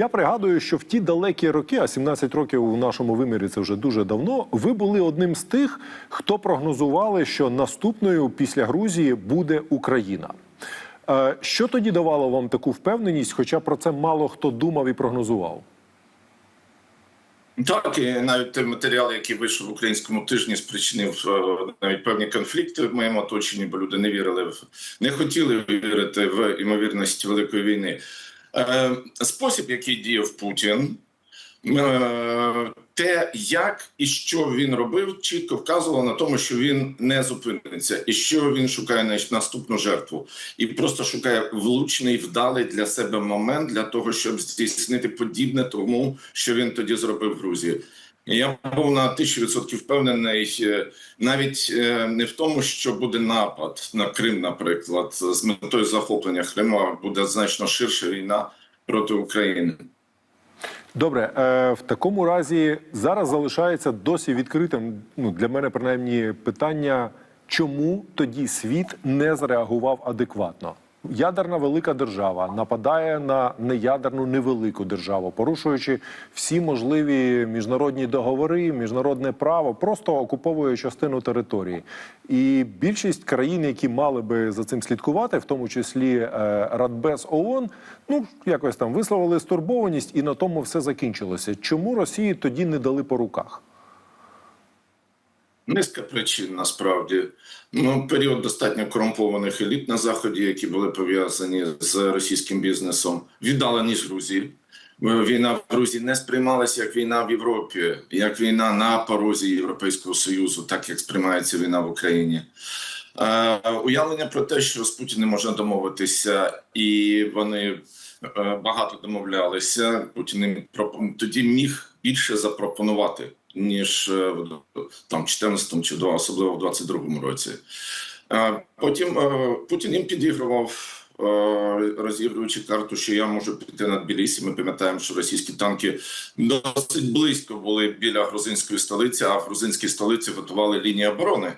Я пригадую, що в ті далекі роки, а 17 років у нашому вимірі це вже дуже давно. Ви були одним з тих, хто прогнозували, що наступною після Грузії буде Україна. Е, Що тоді давало вам таку впевненість? Хоча про це мало хто думав і прогнозував. Так, і навіть той матеріал, який вийшов в українському тижні, спричинив е, навіть певні конфлікти в моєму оточенні, бо люди не вірили в не хотіли вірити в імовірність великої війни. Е, Спосіб, який діяв Путін, е, те, як і що він робив, чітко вказувало на тому, що він не зупиниться, і що він шукає на- наступну жертву, і просто шукає влучний, вдалий для себе момент для того, щоб здійснити подібне тому, що він тоді зробив в Грузії. Я був на тисячу відсотків впевнений е, навіть е, не в тому, що буде напад на Крим, наприклад, з метою захоплення Криму, буде значно ширша війна проти України. Добре, е, в такому разі зараз залишається досі відкритим. Ну для мене принаймні питання, чому тоді світ не зреагував адекватно? Ядерна велика держава нападає на неядерну невелику державу, порушуючи всі можливі міжнародні договори, міжнародне право, просто окуповує частину території. І більшість країн, які мали би за цим слідкувати, в тому числі е, Радбез ООН, ну якось там висловили стурбованість, і на тому все закінчилося. Чому Росії тоді не дали по руках? Низка причин насправді. Ну, період достатньо корумпованих еліт на заході, які були пов'язані з російським бізнесом, віддалені з Грузії. Е, Війна в Грузії не сприймалася як війна в Європі, як війна на порозі Європейського Союзу, так як сприймається війна в Україні. Е, уявлення про те, що з Путіним можна домовитися, і вони е, багато домовлялися. Путін тоді міг більше запропонувати ніж е, там 14-му чи до особливо в 22-му році. Е, Потім е, Путін їм підігрував. е, Розігруючи карту, що я можу піти на Тбілісі. Ми пам'ятаємо, що російські танки досить близько були біля грузинської столиці, а в грузинській столиці готували лінії оборони.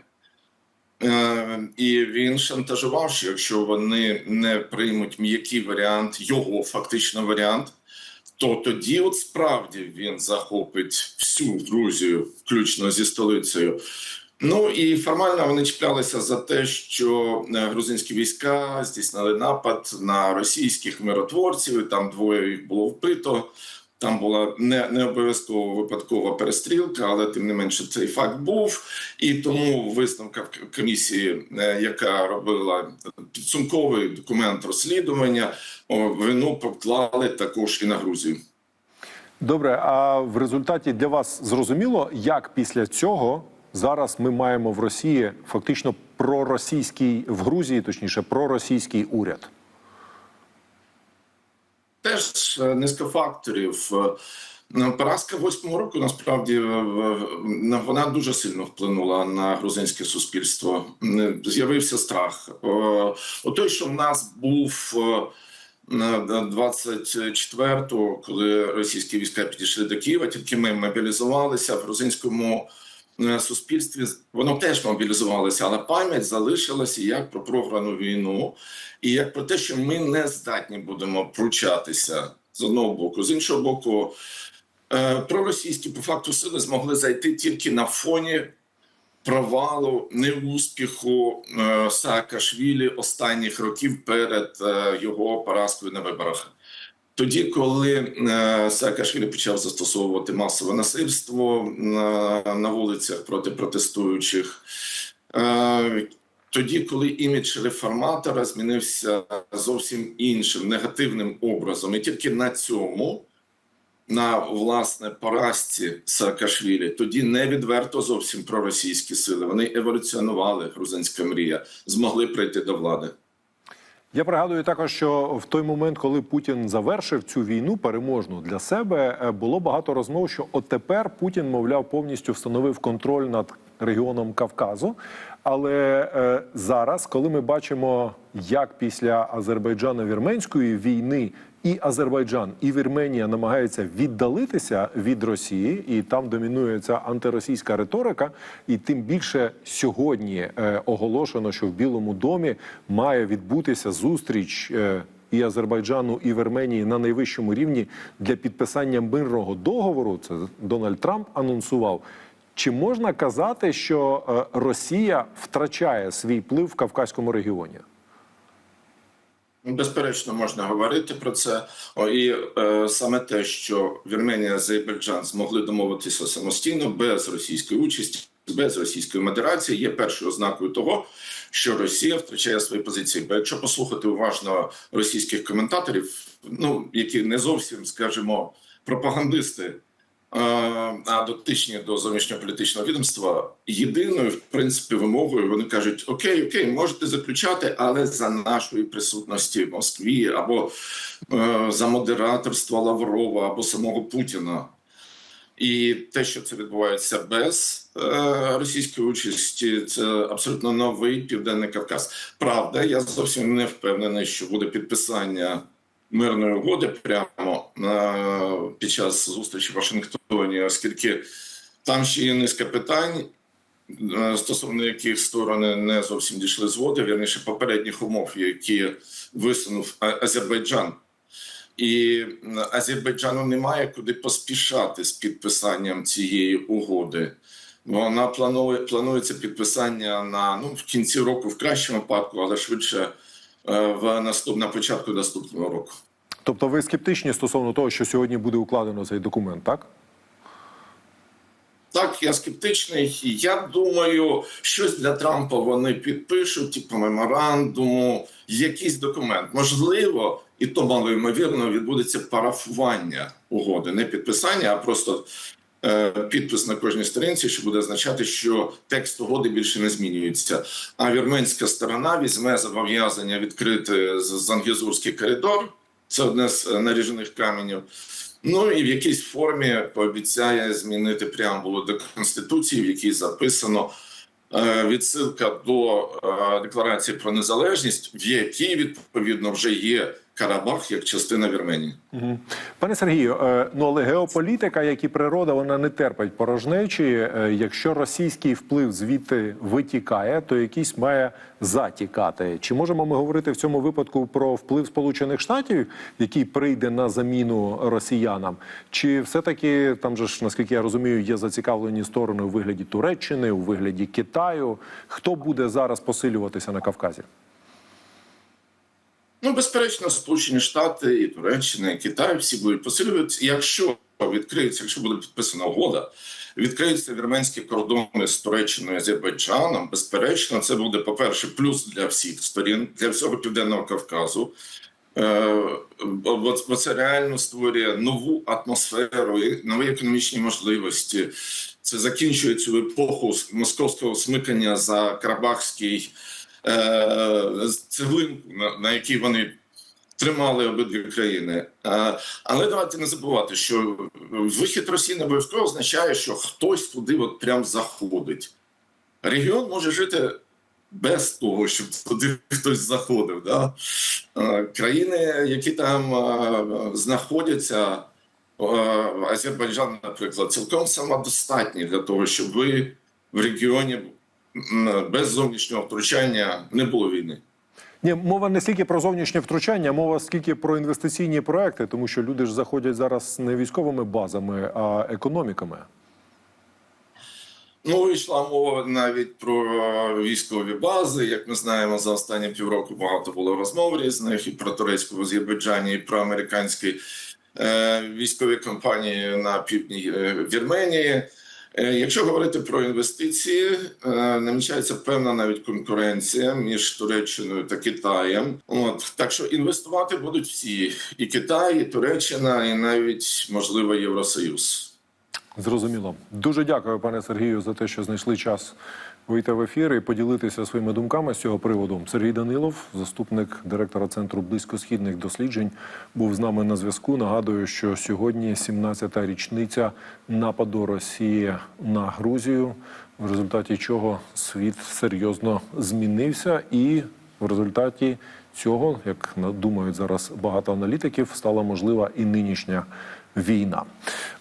Е, І він шантажував, що якщо вони не приймуть м'який варіант, його фактично варіант, то тоді, от справді, він захопить всю Грузію, включно зі столицею. Ну і формально вони чіплялися за те, що е, грузинські війська здійснили напад на російських миротворців. і Там двоє їх було вбито. Там була не, не обов'язково випадкова перестрілка, але тим не менше цей факт був. І тому висновка комісії, е, яка робила підсумковий документ розслідування, вину поклали також і на Грузію. Добре, а в результаті для вас зрозуміло, як після цього зараз ми маємо в Росії фактично проросійський в Грузії, точніше, проросійський уряд. Теж е, низка факторів. Е, Поразка восьмого року насправді е, вона дуже сильно вплинула на грузинське суспільство. З'явився страх. Е, Отой, що в нас був е, 24-го, коли російські війська підійшли до Києва, тільки ми мобілізувалися в грузинському суспільстві. Воно теж мобілізувалося, але пам'ять залишилася як про програну війну, і як про те, що ми не здатні будемо пручатися з одного боку, з іншого боку. е, Проросійські по факту сили змогли зайти тільки на фоні провалу, неуспіху е, Саакашвілі останніх років перед е, його поразкою на виборах. Тоді, коли е, Саакашвілі почав застосовувати масове насильство на, на вулицях проти протестуючих, е, тоді, коли імідж реформатора змінився зовсім іншим негативним образом, і тільки на цьому на власне поразці Саакашвілі, тоді не відверто зовсім проросійські сили. Вони еволюціонували грузинська мрія, змогли прийти до влади. Я пригадую також, що в той момент, коли Путін завершив цю війну переможну для себе, е, було багато розмов, що от тепер Путін, мовляв, повністю встановив контроль над регіоном Кавказу. Але е, зараз, коли ми бачимо, як після Азербайджано-вірменської війни і Азербайджан, і Вірменія намагаються віддалитися від Росії, і там домінує ця антиросійська риторика. І тим більше сьогодні е, оголошено, що в Білому домі має відбутися зустріч. Е, і Азербайджану, і Вірменії на найвищому рівні для підписання мирного договору. Це Дональд Трамп анонсував. Чи можна казати, що е, Росія втрачає свій вплив в Кавказькому регіоні? Ну, Безперечно, можна говорити про це. О, і е, саме те, що Вірменія і Азербайджан змогли домовитися самостійно без російської участі, без російської модерації, є першою ознакою того, що Росія втрачає свої позиції. Бо якщо послухати уважно російських коментаторів, ну які не зовсім, скажімо, пропагандисти. А дотичні до зовнішньополітичного відомства єдиною в принципі вимогою вони кажуть: Окей, окей, можете заключати, але за нашої присутності в Москві або е, за модераторства Лаврова або самого Путіна. І те, що це відбувається без е, російської участі, це абсолютно новий південний Кавказ. Правда, я зовсім не впевнений, що буде підписання мирної угоди прямо під час зустрічі в Вашингтоні, оскільки там ще є низка питань, е, стосовно яких сторони не зовсім дійшли згоди, вірніше попередніх умов, які висунув Азербайджан. І Азербайджану немає куди поспішати з підписанням цієї угоди. Вона планує планується підписання на ну в кінці року, в кращому випадку, але швидше в наступ на початку наступного року. Тобто ви скептичні стосовно того, що сьогодні буде укладено цей документ, так? Так, я скептичний. Я думаю, щось для Трампа вони підпишуть, типу меморандуму, якийсь документ. Можливо, і то мало ймовірно відбудеться парафування угоди, не підписання, а просто е, підпис на кожній сторінці, що буде означати, що текст угоди більше не змінюється. А вірменська сторона візьме зобов'язання відкрити з- Зангезурський коридор. Це одне з е, наріжених каменів. Ну і в якійсь формі пообіцяє змінити преамбулу до конституції, в якій записано е, відсилка до е, декларації про незалежність, в якій відповідно вже є Карабах як частина Вірменії. Пане Сергію, е, ну але геополітика, як і природа, вона не терпить порожнечі. Е, Якщо російський вплив звідти витікає, то якийсь має затікати. Чи можемо ми говорити в цьому випадку про вплив Сполучених Штатів, який прийде на заміну росіянам? Чи все-таки там же ж, наскільки я розумію, є зацікавлені сторони у вигляді Туреччини, у вигляді Китаю? Хто буде зараз посилюватися на Кавказі? Ну, безперечно, Сполучені Штати і Туреччина, і Китай всі будуть посилюватися. Якщо відкриється, якщо буде підписана угода, відкриються вірменські кордони з Туреччиною і Азербайджаном. Безперечно, це буде, по-перше, плюс для всіх сторін, для всього південного Кавказу. Е, бо це реально створює нову атмосферу, нові економічні можливості. Це закінчує цю епоху московського смикання за Карабахський цеглинку, на, якій вони тримали обидві країни. Е, але давайте не забувати, що вихід Росії не обов'язково означає, що хтось туди от прям заходить. Регіон може жити без того, щоб туди хтось заходив. Да? Е, Країни, які там е, знаходяться, е, Азербайджан, наприклад, цілком самодостатні для того, щоб в регіоні без зовнішнього втручання не було війни. Ні, мова не стільки про зовнішнє втручання, мова скільки про інвестиційні проекти, тому що люди ж заходять зараз не військовими базами, а економіками. Ну, йшла мова навіть про військові бази. Як ми знаємо, за останні півроку багато було розмов різних і про турецьку в Азербайджані, і про американські е, військові компанії на півдні е, Вірменії. Е, Якщо говорити про інвестиції, е, намічається певна навіть конкуренція між Туреччиною та Китаєм. От так що інвестувати будуть всі: і Китай, і Туреччина, і навіть можливо Євросоюз. Зрозуміло. Дуже дякую, пане Сергію, за те, що знайшли час вийти в ефір і поділитися своїми думками з цього приводу. Сергій Данилов, заступник директора центру близькосхідних досліджень, був з нами на зв'язку. Нагадую, що сьогодні 17-та річниця нападу Росії на Грузію, в результаті чого світ серйозно змінився, і в результаті цього, як думають зараз багато аналітиків, стала можлива і нинішня війна.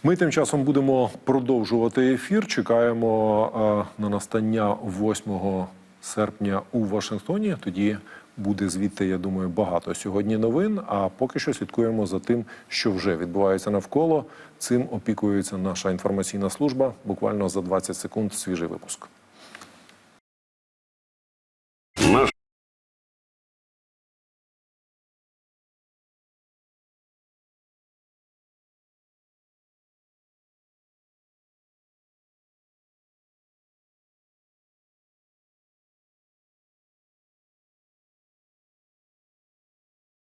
Ми тим часом будемо продовжувати ефір. Чекаємо е, на настання 8 серпня у Вашингтоні. Тоді Буде звідти, я думаю, багато сьогодні новин. А поки що слідкуємо за тим, що вже відбувається навколо. Цим опікується наша інформаційна служба. Буквально за 20 секунд свіжий випуск.